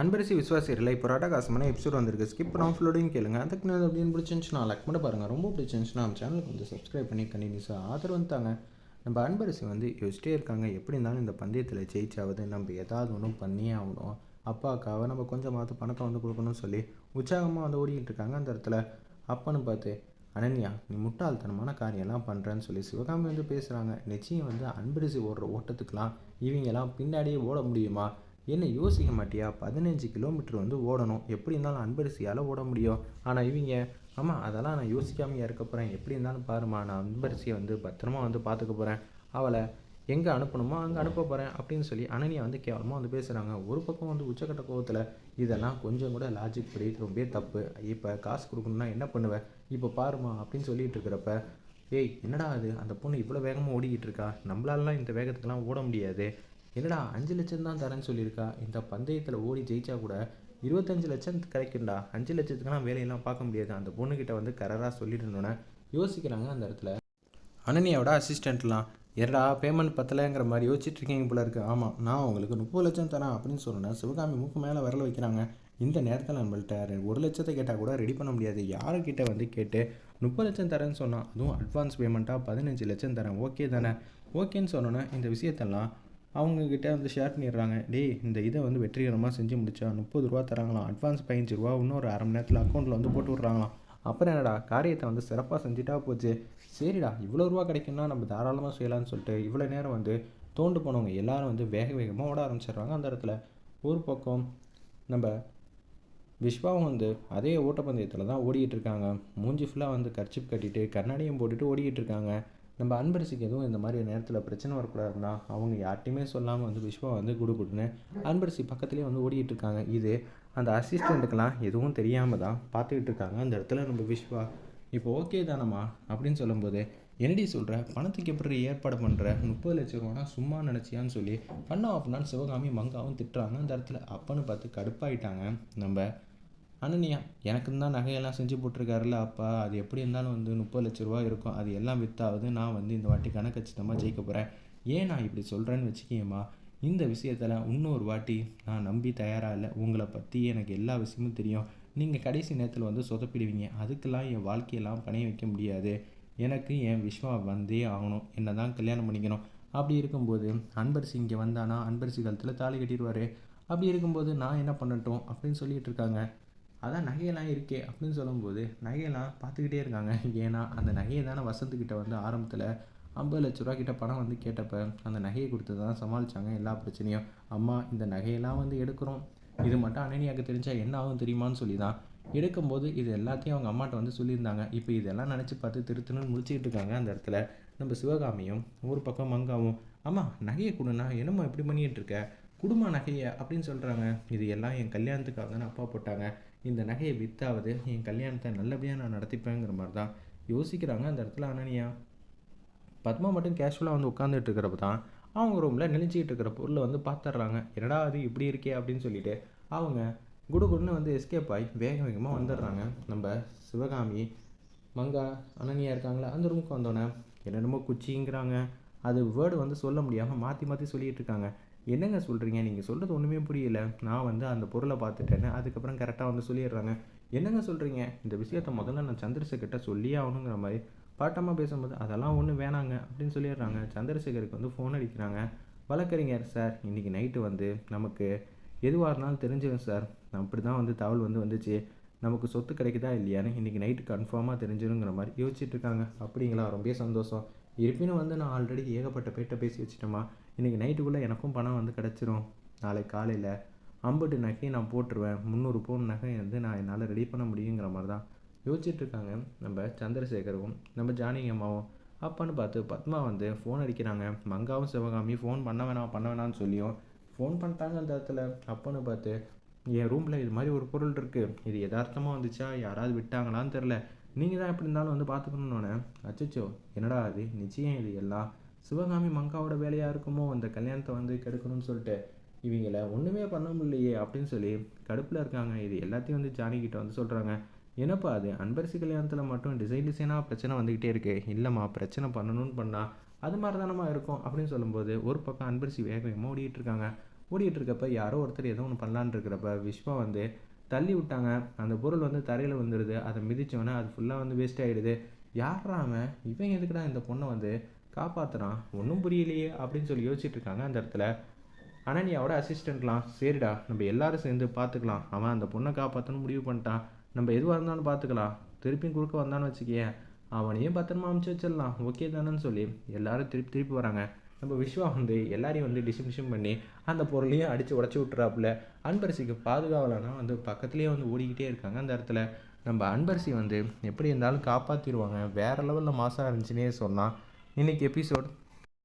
அன்பரிசி விஸ்வாசியரில் இப்போ ராட்டகாசமான எபிசோட் வந்திருக்கு. ஸ்கிப் பண்ணாமல் ஃபுல்லோடையும் கேளுங்க. அதுக்கு நான் அப்படின்னு பிடிச்சிருந்துச்சுன்னா லைக் பண்ண பாருங்கள் ரொம்ப பிடிச்சிருந்துச்சுன்னா நம்ம சேனலுக்கு வந்து சப்ஸ்கிரைப் பண்ணி கண்டினியூஸாக ஆதரவு வந்துட்டாங்க நம்ம அன்பரசி வந்து யோசிச்சிட்டே இருக்காங்க. எப்படி இருந்தாலும் இந்த பந்தயத்தில் ஜெயிச்சாவது நம்ம ஏதாவது ஒன்றும் பண்ணியே ஆகணும். அப்பாக்காவை நம்ம கொஞ்சமாவது பணத்தை வந்து கொடுக்கணும்னு சொல்லி உற்சாகமாக வந்து ஓடிக்கிட்டு இருக்காங்க அந்த இடத்துல. அப்பன்னு பார்த்து அனன்யா நீ முட்டாள்தனமான காரியம்லாம் பண்ணுறேன்னு சொல்லி சிவகாமி வந்து பேசுகிறாங்க நிச்சயம் வந்து அன்பரிசி ஓடுற ஓட்டத்துக்கெலாம் இவங்கெல்லாம் பின்னாடியே ஓட முடியுமா? என்ன யோசிக்க மாட்டியா? பதினஞ்சு கிலோமீட்டர் வந்து ஓடணும். எப்படி இருந்தாலும் அன்பரிசியால் ஓட முடியும். ஆனால் இவங்க ஆமாம் அதெல்லாம் நான் யோசிக்காமல் இருக்க போகிறேன் எப்படி இருந்தாலும் பாருமா நான் அன்பரிசியை வந்து பத்திரமா வந்து பார்த்துக்க போகிறேன் அவளை எங்கே அனுப்பணுமோ அங்கே அனுப்ப போகிறேன் அப்படின்னு சொல்லி அனனியை வந்து கேவலமாக வந்து பேசுகிறாங்க ஒரு பக்கம் வந்து உச்சக்கட்ட கோவத்தில் இதெல்லாம் கொஞ்சம் கூட லாஜிக் படி ரொம்ப தப்பு. இப்போ காசு கொடுக்கணும்னா என்ன பண்ணுவேன் இப்போ பாருமா அப்படின்னு சொல்லிட்டு இருக்கிறப்ப ஏய் என்னடா அது அந்த பொண்ணு இவ்வளோ வேகமாக ஓடிக்கிட்டு இருக்கா? நம்மளாலலாம் இந்த வேகத்துக்கெல்லாம் ஓட முடியாது. என்னடா அஞ்சு லட்சம் தான் தரேன்னு சொல்லியிருக்கா? இந்த பந்தயத்தில் ஓடி ஜெயிச்சா கூட இருபத்தஞ்சு லட்சம் கிடைக்கும்டா. அஞ்சு லட்சத்துக்குலாம் வேலையெல்லாம் பார்க்க முடியாது. அந்த பொண்ணுக்கிட்ட வந்து கரராக சொல்லிட்டு யோசிக்கிறாங்க அந்த இடத்துல. அனனியாவோட அசிஸ்டண்ட்லாம் எடா பேமெண்ட் பத்தலைங்கிற மாதிரி யோசிச்சுட்டு இருக்கீங்க போல இருக்கு. ஆமாம் நான் உங்களுக்கு முப்பது லட்சம் தரேன் அப்படின்னு சொன்னேன் சிவகாமி மூக்கு மேலே விரல வைக்கிறாங்க. இந்த நேரத்தில் நம்மள்ட்ட ரெ- ஒரு லட்சத்தை கேட்டால் கூட ரெடி பண்ண முடியாது. யாருக்கிட்ட வந்து கேட்டு முப்பது லட்சம் தரேன்னு சொன்னான் அதுவும் அட்வான்ஸ் பேமெண்ட்டாக பதினஞ்சு லட்சம் தரேன் ஓகே தானே? ஓகேன்னு சொன்னோன்னே இந்த விஷயத்தெல்லாம் அவங்கக்கிட்ட வந்து ஷேர் பண்ணிடுறாங்க. டேய் இந்த இதை வந்து வெற்றிகரமாக செஞ்சு முடிச்சா முப்பது ரூபா தராங்களாம். அட்வான்ஸ் பதினஞ்சு ரூபா இன்னும் ஒரு அரை மணி நேரத்தில் அக்கௌண்ட்டில் வந்து போட்டு விட்றாங்களாம். அப்புறம் என்னடா காரியத்தை வந்து சிறப்பாக செஞ்சுட்டா போச்சு. சரிடா இவ்வளோ ரூபா கிடைக்கும்னா நம்ம தாராளமாக செய்யலாம்னு சொல்லிட்டு இவ்வளோ நேரம் வந்து தோண்டு போனவங்க எல்லாரும் வந்து வேக வேகமாக ஓட ஆரம்பிச்சிடுறாங்க அந்த இடத்துல. ஒரு பக்கம் நம்ம விஸ்வாவும் வந்து அதே ஓட்டப்பந்தயத்தில் தான் ஓடிக்கிட்டு இருக்காங்க. மூஞ்சி ஃபுல்லாக வந்து கர்ச்சிப் கட்டிட்டு கண்ணாடியும் போட்டுட்டு ஓடிக்கிட்டு இருக்காங்க. நம்ம அன்பரசிக்கு எதுவும் இந்த மாதிரி நேரத்தில் பிரச்சனை வரக்கூடாதுன்னா அவங்க யார்ட்டையுமே சொல்லாமல் வந்து விஸ்வா வந்து குடுகுடுன்னு அன்பரசி பக்கத்துலேயே வந்து ஓடிக்கிட்டு இருக்காங்க. இது அந்த அசிஸ்டண்ட்டுக்கெல்லாம் எதுவும் தெரியாமல் தான் பார்த்துக்கிட்டு இருக்காங்க அந்த இடத்துல நம்ம விஸ்வா இப்போ ஓகே தானம்மா அப்படின்னு சொல்லும்போது என்னடி சொல்கிற பணத்துக்கு எப்படி ஏற்பாடு பண்ணுற முப்பது லட்ச ரூபானா சும்மா நினச்சியான்னு சொல்லி பண்ணா அப்படின்னா சிவகாமி மங்காவும் திட்டுறாங்க அந்த இடத்துல. அப்பன்னு பார்த்து கடுப்பாயிட்டாங்க. நம்ம அனன்யா எனக்குன்னு தான் நகையெல்லாம் செஞ்சு போட்டிருக்காருல்ல அப்பா. அது எப்படி இருந்தாலும் வந்து முப்பது லட்ச ரூபா இருக்கும். அது எல்லாம் வித்தாவது நான் வந்து இந்த வாட்டி கணக்கச்சிதமாக ஜெயிக்க போகிறேன் ஏன் நான் இப்படி சொல்கிறேன்னு வச்சுக்கியம்மா. இந்த விஷயத்தில் இன்னொரு வாட்டி நான் நம்பி தயாராக இல்லை. உங்களை பற்றி எனக்கு எல்லா விஷயமும் தெரியும். நீங்கள் கடைசி நேரத்தில் வந்து சொதப்பிடுவீங்க. அதுக்கெல்லாம் என் வாழ்க்கையெல்லாம் பணைய வைக்க முடியாது. எனக்கு என் விஸ்வா வந்தே ஆகணும். என்ன தான் கல்யாணம் பண்ணிக்கணும். அப்படி இருக்கும்போது அன்பரசி இங்கே வந்தானா? அன்பரசி காலத்தில் தாலி கட்டிடுவார். அப்படி இருக்கும்போது நான் என்ன பண்ணட்டும்? அப்படின்னு சொல்லிகிட்டு இருக்காங்க. அதான் நகையெல்லாம் இருக்கே அப்படின்னு சொல்லும்போது நகையெல்லாம் பார்த்துக்கிட்டே இருக்காங்க. ஏன்னா அந்த நகையை தானே வசந்துக்கிட்ட வந்து ஆரம்பத்தில் ஐம்பது லட்ச ரூபா கிட்ட பணம் வந்து கேட்டப்ப அந்த நகையை கொடுத்து தான் சமாளித்தாங்க எல்லா பிரச்சனையும். அம்மா இந்த நகையெல்லாம் வந்து எடுக்கிறோம். இது மட்டும் அனனியாக்கு தெரிஞ்சால் என்ன ஆகும் தெரியுமான்னு சொல்லி தான் எடுக்கும்போது இது எல்லாத்தையும் அவங்க அம்மாட்ட வந்து சொல்லியிருந்தாங்க. இப்போ இதெல்லாம் நினச்சி பார்த்து திருத்துன்னு முடிச்சுக்கிட்டு இருக்காங்க அந்த இடத்துல. நம்ம சிவகாமியும் ஒரு பக்கம் மங்காவும் அம்மா நகையை கொடுண்ணா என்னம்மா இப்படி பண்ணிகிட்டு இருக்க? குடும்ப நகையை? அப்படின்னு சொல்கிறாங்க இது எல்லாம் என் கல்யாணத்துக்காக தானே அப்பா போட்டாங்க. இந்த நகையை வித்தாவது என் கல்யாணத்தை நல்லபடியாக நான் நடத்திப்பேங்கிற மாதிரி தான் யோசிக்கிறாங்க அந்த இடத்துல அனனியா. பத்மா மட்டும் கேஷுவலாக வந்து உட்காந்துட்டு இருக்கிறப்ப தான் அவங்க ரூமில் நெளிஞ்சிக்கிட்டு இருக்கிற பொருளை வந்து பார்த்துட்றாங்க என்னடா அது இப்படி இருக்கே அப்படின்னு சொல்லிட்டு அவங்க குடுகுடுன்னு வந்து எஸ்கேப் ஆகி வேக வேகமாக வந்துடுறாங்க. நம்ம சிவகாமி மங்கா அனன்யா இருக்காங்களா? அந்த ரூமுக்கு வந்தோடனே என்னென்னமோ குச்சிங்கிறாங்க. அது வேர்டு வந்து சொல்ல முடியாமல் மாற்றி மாற்றி சொல்லிகிட்டு இருக்காங்க. என்னங்க சொல்கிறீங்க நீங்கள் சொல்கிறது ஒன்றுமே புரியல. நான் வந்து அந்த பொருளை பார்த்துட்டேன்னு அதுக்கப்புறம் கரெக்டாக வந்து சொல்லிடுறாங்க. என்னங்க சொல்கிறீங்க இந்த விஷயத்த முதல்ல நான் சந்திரசேகர்கிட்ட சொல்லியே ஆகணுங்கிற மாதிரி பாட்டமாக பேசும்போது அதெல்லாம் ஒன்றும் வேணாங்க அப்படின்னு சொல்லிடுறாங்க. சந்திரசேகருக்கு வந்து ஃபோன் அடிக்கிறாங்க. வழக்கறிஞர் சார் இன்றைக்கி நைட்டு வந்து நமக்கு எதுவாக இருந்தாலும் தெரிஞ்சிடும் சார். அப்படி தான் வந்து தகவல் வந்து வந்துச்சு. நமக்கு சொத்து கிடைக்குதா இல்லையான்னு இன்றைக்கி நைட்டு கன்ஃபார்மாக தெரிஞ்சிருங்கிற மாதிரி யோசிச்சுட்டு இருக்காங்க. அப்படிங்களா? ரொம்ப சந்தோஷம். இருப்பினும் வந்து நான் ஆல்ரெடி ஏகப்பட்ட பேட்டை பேசி வச்சிட்டோமா இன்றைக்கி நைட்டுக்குள்ளே எனக்கும் பணம் வந்து கிடச்சிரும். நாளை காலையில் ஐம்பட்டு நகையை நான் போட்டுருவேன். முந்நூறு பவுன் நகை வந்து நான் என்னால் ரெடி பண்ண முடியுங்கிற மாதிரி தான் யோசிச்சுட்ருக்காங்க நம்ம சந்திரசேகரும் நம்ம ஜானகி அம்மாவும் அப்பான்னு பார்த்து பத்மா வந்து ஃபோன் அடிக்கிறாங்க. மங்காவும் சிவகாமி ஃபோன் பண்ண வேணாம் பண்ண வேணாம்னு சொல்லியும் ஃபோன் பண்ணிட்டாங்க அந்த இடத்துல. அப்பன்னு பார்த்து என் ரூமில் இது மாதிரி ஒரு பொருள் இருக்குது இது யதார்த்தமாக வந்துச்சா? யாராவது விட்டாங்களான்னு தெரில நீங்கள் தான் எப்படி இருந்தாலும் வந்து பார்த்துக்கணுன்னே அச்சோ என்னடா அது நிச்சயம் இது எல்லாம் சிவகாமி மங்காவோட வேலையாக இருக்குமோ? அந்த கல்யாணத்தை வந்து கெடுக்கணும்னு சொல்லிட்டு இவங்கள ஒன்றுமே பண்ண முடியலையே அப்படின்னு சொல்லி கடுப்பில் இருக்காங்க. இது எல்லாத்தையும் வந்து ஜானி வந்து சொல்கிறாங்க என்னப்பா அது? அன்பரசி கல்யாணத்தில் மட்டும் டிசைன் டிசைனாக பிரச்சனை வந்துக்கிட்டே இருக்கு. இல்லைம்மா பிரச்சனை பண்ணணும்னு பண்ணால் அது மாதிரி தானம்மா இருக்கும் அப்படின்னு சொல்லும்போது ஒரு பக்கம் அன்பரசி வேக வேகமாக ஓடிட்டு இருக்காங்க. ஓடிட்டு இருக்கப்ப யாரோ ஒருத்தர் ஏதோ ஒன்று பண்ணலான்னு இருக்கிறப்ப விஸ்வா வந்து தள்ளி விட்டாங்க. அந்த பொருள் வந்து தரையில் வந்துடுது அதை மிதிச்சோன்னே அது ஃபுல்லாக வந்து வேஸ்ட் ஆகிடுது யாரா இவன் எதுக்குடா இந்த பொண்ணை வந்து காப்பாற்றுறான் ஒன்றும் புரியலையே அப்படின்னு சொல்லி யோசிச்சுட்டு இருக்காங்க அந்த இடத்துல. அனன்யாவோட அசிஸ்டண்ட்லாம் சரிடா நம்ம எல்லாரும் சேர்ந்து பார்த்துக்கலாம் அவன் அந்த பொண்ணை காப்பாற்றணும் முடிவு பண்ணிட்டான். நம்ம எதுவாக இருந்தாலும் பார்த்துக்கலாம் திருப்பியும் குறுக்க வந்தான்னு வச்சுக்கேன் அவனையும் பத்திரமா அமுச்சு வச்சிடலாம். ஓகே தானேன்னு சொல்லி எல்லாரும் திருப்பி திருப்பி வராங்க. நம்ம விஸ்வா வந்து எல்லாரையும் வந்து டிசிமிஷன் பண்ணி அந்த பொருளையும் அடித்து உடச்சி விட்டுறாப்புல. அன்பரசிக்கு பாதுகாவலனா வந்து பக்கத்துலேயே வந்து ஓடிக்கிட்டே இருக்காங்க அந்த இடத்துல. நம்ம அன்பரசி வந்து எப்படி இருந்தாலும் காப்பாற்றிடுவாங்க வேறு லெவலில் மாசாக இருந்துச்சுன்னே சொன்னால் இன்றைக்கி எபிசோட்